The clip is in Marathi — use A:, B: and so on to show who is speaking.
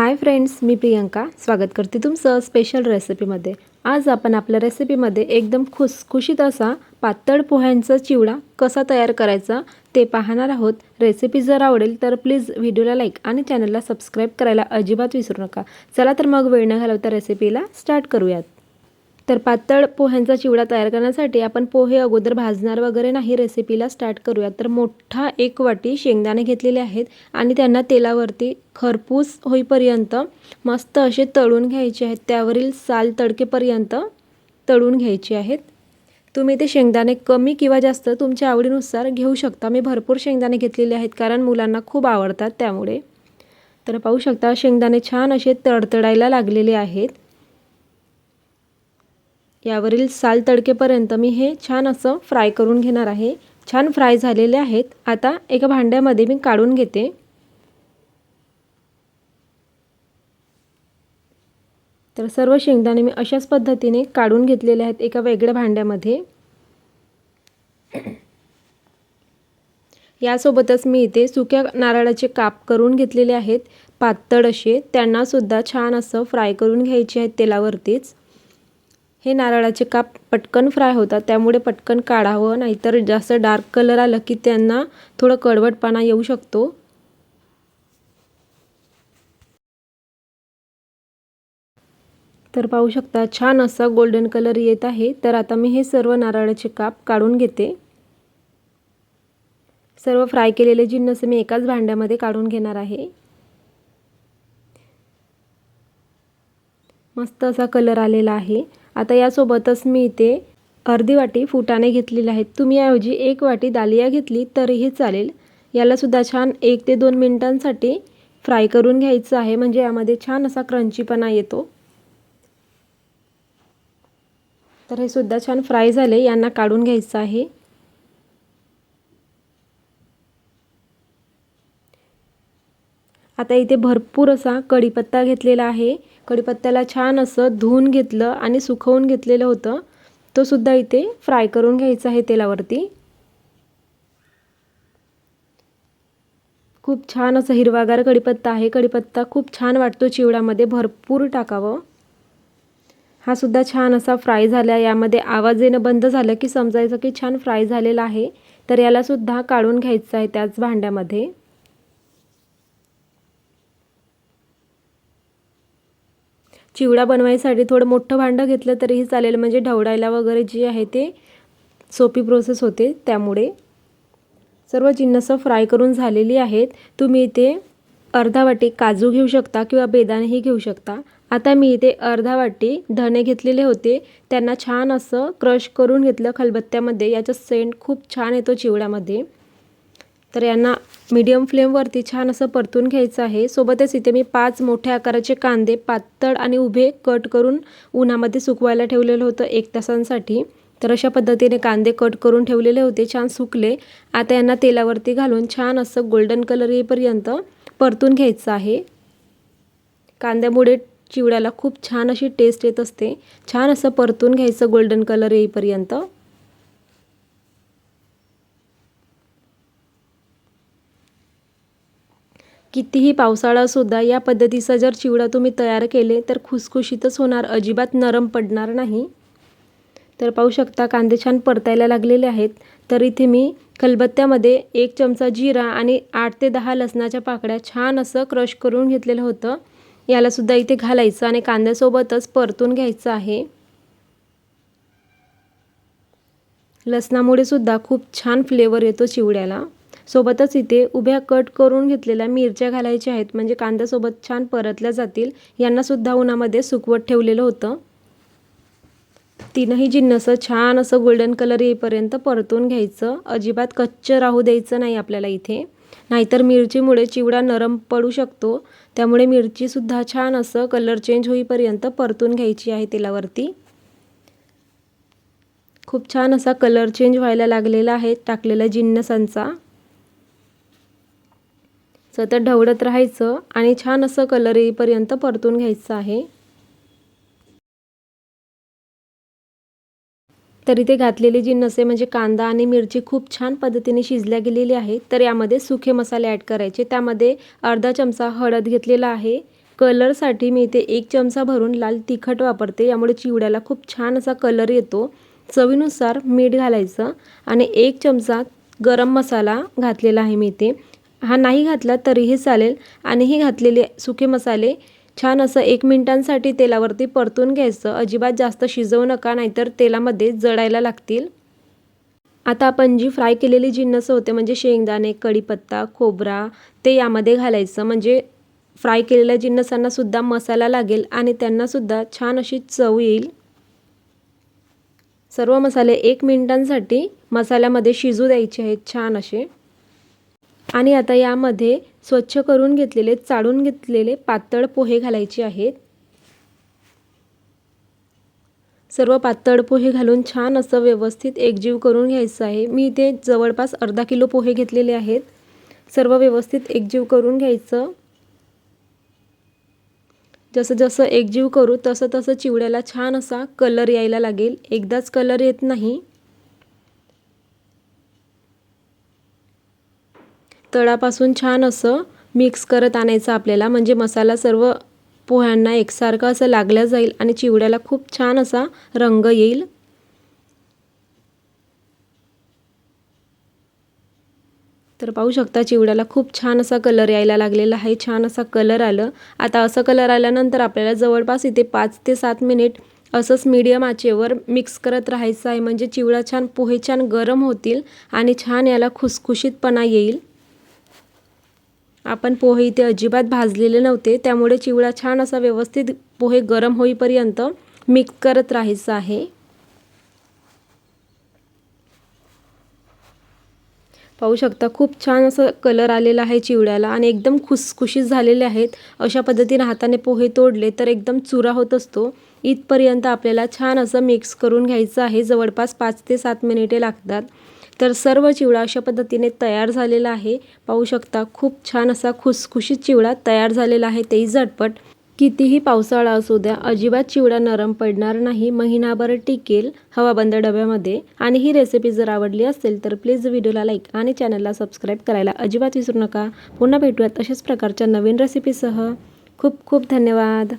A: हाय फ्रेंड्स मी प्रियंका. स्वागत करते तुमचं स्पेशल रेसिपीमध्ये आज आपण आपल्या रेसिपीमध्ये एकदम खुसखुशीत असा पातळ पोह्यांचा चिवडा कसा तयार करायचा ते पाहणार आहोत. रेसिपी जर आवडेल तर प्लीज व्हिडिओला लाईक आणि चॅनलला सबस्क्राईब करायला अजिबात विसरू नका. चला तर मग वेळ न घालवता रेसिपीला स्टार्ट करूयात. तर पातळ पोह्यांचा चिवडा तयार करण्यासाठी आपण पोहे अगोदर भाजणार वगैरे नाही. रेसिपीला स्टार्ट करूया तर मोठा एक वाटी शेंगदाणे घेतलेले आहेत आणि त्यांना तेलावरती खरपूस होईपर्यंत मस्त असे तळून घ्यायचे आहेत. त्यावरील साल तडकेपर्यंत तळून घ्यायचे आहेत. तुम्ही ते शेंगदाणे कमी किंवा जास्त तुमच्या आवडीनुसार घेऊ शकता. मी भरपूर शेंगदाणे घेतलेले आहेत कारण मुलांना खूप आवडतात त्यामुळे. तर पाहू शकता शेंगदाणे छान असे तडतडायला लागलेले आहेत. यावरील साल तडकेपर्यंत मी हे छान असं फ्राय करून घेणार आहे. छान फ्राय झालेले आहेत. आता एका भांड्यामध्ये मी काढून घेते. तर सर्व शेंगदाणे मी अशाच पद्धतीने काढून घेतलेले आहेत एका वेगळ्या भांड्यामध्ये. यासोबतच मी इथे सुक्या नारळाचे काप करून घेतलेले आहेत. पातळ असे. त्यांनासुद्धा छान असं फ्राय करून घ्यायचे आहेत तेलावरतीच. हे नारळाचे काप पटकन फ्राय होतात त्यामुळे पटकन काढावं नाहीतर जास्त डार्क कलर आलं की त्यांना थोडं कडवटपणा येऊ शकतो. तर पाहू शकता छान असा गोल्डन कलर येत आहे. तर आता मी हे सर्व नारळाचे काप काढून घेते. सर्व फ्राय केलेले जिन्नस मी एकाच भांड्यामध्ये काढून घेणार आहे. मस्त असा कलर आलेला आहे. आता यासोबतच मी इथे अर्धी वाटी फुटाणे घेतलेले आहेत. तुम्ही ऐवजी एक वाटी दालिया घेतली तरीही चालेल. यालासुद्धा छान एक ते दोन मिनटांसाठी फ्राय करून घ्यायचं आहे. म्हणजे यामध्ये छान असा क्रंचीपणा येतो. तर हे सुद्धा छान फ्राय झाले. यांना काढून घ्यायचं आहे. आता इथे भरपूर असा कढीपत्ता घेतलेला आहे. कढीपत्त्याला छान असं धुवून घेतलं आणि सुकवून घेतलेलं होतं. तो सुद्धा इथे फ्राय करून घ्यायचा आहे तेलावरती. खूप छान असं हिरवागार कढीपत्ता आहे. कढीपत्ता खूप छान वाटतो चिवडामध्ये भरपूर टाकावं. हा सुद्धा छान असा फ्राय झाला. यामध्ये आवाज येणं बंद झालं की समजायचं की छान फ्राय झालेला आहे. तर यालासुद्धा काढून घ्यायचं आहे त्याच भांड्यामध्ये. चिवडा बनवायसाठी थोडं मोठं भांडं घेतलं तरीही चालेल. म्हणजे ढवडायला वगैरे जे आहे ते सोपी प्रोसेस होते त्यामुळे. सर्व जिन्नस फ्राय करून झालेली आहेत. तुम्ही इथे अर्धा वाटी काजू घेऊ शकता किंवा बेदाणेही घेऊ शकता. आता मी इथे अर्धा वाटी धणे घेतलेले होते. त्यांना छान असं क्रश करून घेतलं खलबत्त्यामध्ये. याचा सेंट खूप छान येतो चिवड्यामध्ये. तर यांना मीडियम फ्लेमवरती छान असं परतून घ्यायचं आहे. सोबतच इथे मी पाच मोठ्या आकाराचे कांदे पातळ आणि उभे कट करून उन्हामध्ये सुकवायला ठेवलेलं होतं एक तासांसाठी. तर अशा पद्धतीने कांदे कट करून ठेवलेले होते छान सुकले. आता यांना तेलावरती घालून छान असं गोल्डन कलर येईपर्यंत परतून घ्यायचं आहे. कांद्यामुळे चिवड्याला खूप छान अशी टेस्ट येत असते. छान असं परतून घ्यायचं गोल्डन कलर येईपर्यंत. कितीही पावसाळासुद्धा या पद्धतीचा जर चिवडा तुम्ही तयार केले तर खुसखुशीतच होणार अजिबात नरम पडणार नाही. तर पाहू शकता कांदे छान परतायला लागलेले आहेत. तर इथे मी खलबत्त्यामध्ये एक चमचा जिरा आणि आठ ते दहा लसणाच्या पाकळ्या छान असं क्रश करून घेतलेलं होतं. यालासुद्धा इथे घालायचं आणि कांद्यासोबतच परतून घ्यायचं आहे. लसणामुळे सुद्धा खूप छान फ्लेवर येतो चिवड्याला. सोबतच इथे उभ्या कट करून घेतलेल्या मिरच्या घालायच्या आहेत. म्हणजे कांद्यासोबत छान परतल्या जातील. यांनासुद्धा उन्हामध्ये सुकवत ठेवलेलं होतं. तीनही जिन्नस छान असं गोल्डन कलर येईपर्यंत परतून घ्यायचं. अजिबात कच्चं राहू द्यायचं नाही आपल्याला इथे. नाहीतर मिरचीमुळे चिवडा नरम पडू शकतो. त्यामुळे मिरचीसुद्धा छान असं कलर चेंज होईपर्यंत परतून घ्यायची आहे तेलावरती. खूप छान असा कलर चेंज व्हायला लागलेला आहे टाकलेल्या जिन्नसांचा. सतत ढवळत राहायचं आणि छान असं कलर येईपर्यंत परतून घ्यायचं आहे. तर इथे घातलेली जी नसे म्हणजे कांदा आणि मिरची खूप छान पद्धतीने शिजल्या गेलेली आहे तर यामध्ये सुखे मसाले ॲड करायचे. त्यामध्ये अर्धा चमचा हळद घेतलेला आहे. कलरसाठी मी इथे एक चमचा भरून लाल तिखट वापरते. यामुळे चिवड्याला खूप छान असा कलर येतो. चवीनुसार मीठ घालायचं आणि एक चमचा गरम मसाला घातलेला आहे मी इथे. हा नाही घातला तरीही चालेल. आणि ही घातलेले सुके मसाले छान असं एक मिनिटांसाठी तेलावरती परतून घ्यायचं. अजिबात जास्त शिजवू नका नाहीतर तेलामध्ये जळायला लागतील. आता आपण जी फ्राय केलेली जिन्नस होते म्हणजे शेंगदाणे कढीपत्ता खोबरा ते यामध्ये घालायचं. म्हणजे फ्राय केलेल्या जिन्नसांनासुद्धा मसाला लागेल आणि त्यांनासुद्धा छान अशी चव येईल. सर्व मसाले एक मिनिटांसाठी मसाल्यामध्ये शिजू द्यायचे आहेत छान असे. आणि आता यामध्ये स्वच्छ करून घेतलेले चाळून घेतलेले पातळ पोहे घालायचे आहेत. सर्व पातळ पोहे घालून छान असं व्यवस्थित एकजीव करून घ्यायचं आहे. मी इथे जवळपास अर्धा किलो पोहे घेतलेले आहेत. सर्व व्यवस्थित एकजीव करून घ्यायचं. जसं जसं एकजीव करू तसं तसं चिवड्याला छान असा कलर यायला लागेल. एकदाच कलर येत नाही. तळापासून छान असं मिक्स करत आणायचं आपल्याला. म्हणजे मसाला सर्व पोह्यांना एकसारखं असं लागल्या जाईल आणि चिवड्याला खूप छान असा रंग येईल. तर पाहू शकता चिवड्याला खूप छान असा कलर यायला लागलेला आहे. छान असा कलर आलं. आता असं कलर आल्यानंतर आपल्याला जवळपास इथे पाच ते सात मिनिट असंच मीडियम आचेवर मिक्स करत राहायचं आहे. म्हणजे चिवडा छान पोहे छान गरम होतील आणि छान याला खुसखुशीतपणा येईल. आपण पोहे इथे अजिबात भाजलेले नव्हते त्यामुळे चिवडा छान असा व्यवस्थित पोहे गरम होईपर्यंत मिक्स करत राहायचं आहे. पाहू शकता खूप छान असं कलर आलेला आहे चिवड्याला आणि एकदम खुसखुशीत झालेले आहेत. अशा पद्धतीने हाताने पोहे तोडले तर एकदम चुरा होत असतो. इथपर्यंत आपल्याला छान असं मिक्स करून घ्यायचं आहे. जवळपास पाच ते सात मिनिटे लागतात. तर सर्व चिवडा अशा पद्धतीने तयार झालेला आहे. पाहू शकता खूप छान असा खुसखुशीत चिवडा तयार झालेला आहे. तेही झटपट. कितीही पावसाळा असू द्या अजिबात चिवडा नरम पडणार नाही. महिनाभर टिकेल हवाबंद डब्यामध्ये. आणि ही रेसिपी जर आवडली असेल तर प्लीज व्हिडिओला लाईक आणि चॅनलला सबस्क्राईब करायला अजिबात विसरू नका. पुन्हा भेटूयात अशाच प्रकारच्या नवीन रेसिपीसह खूप खूप धन्यवाद.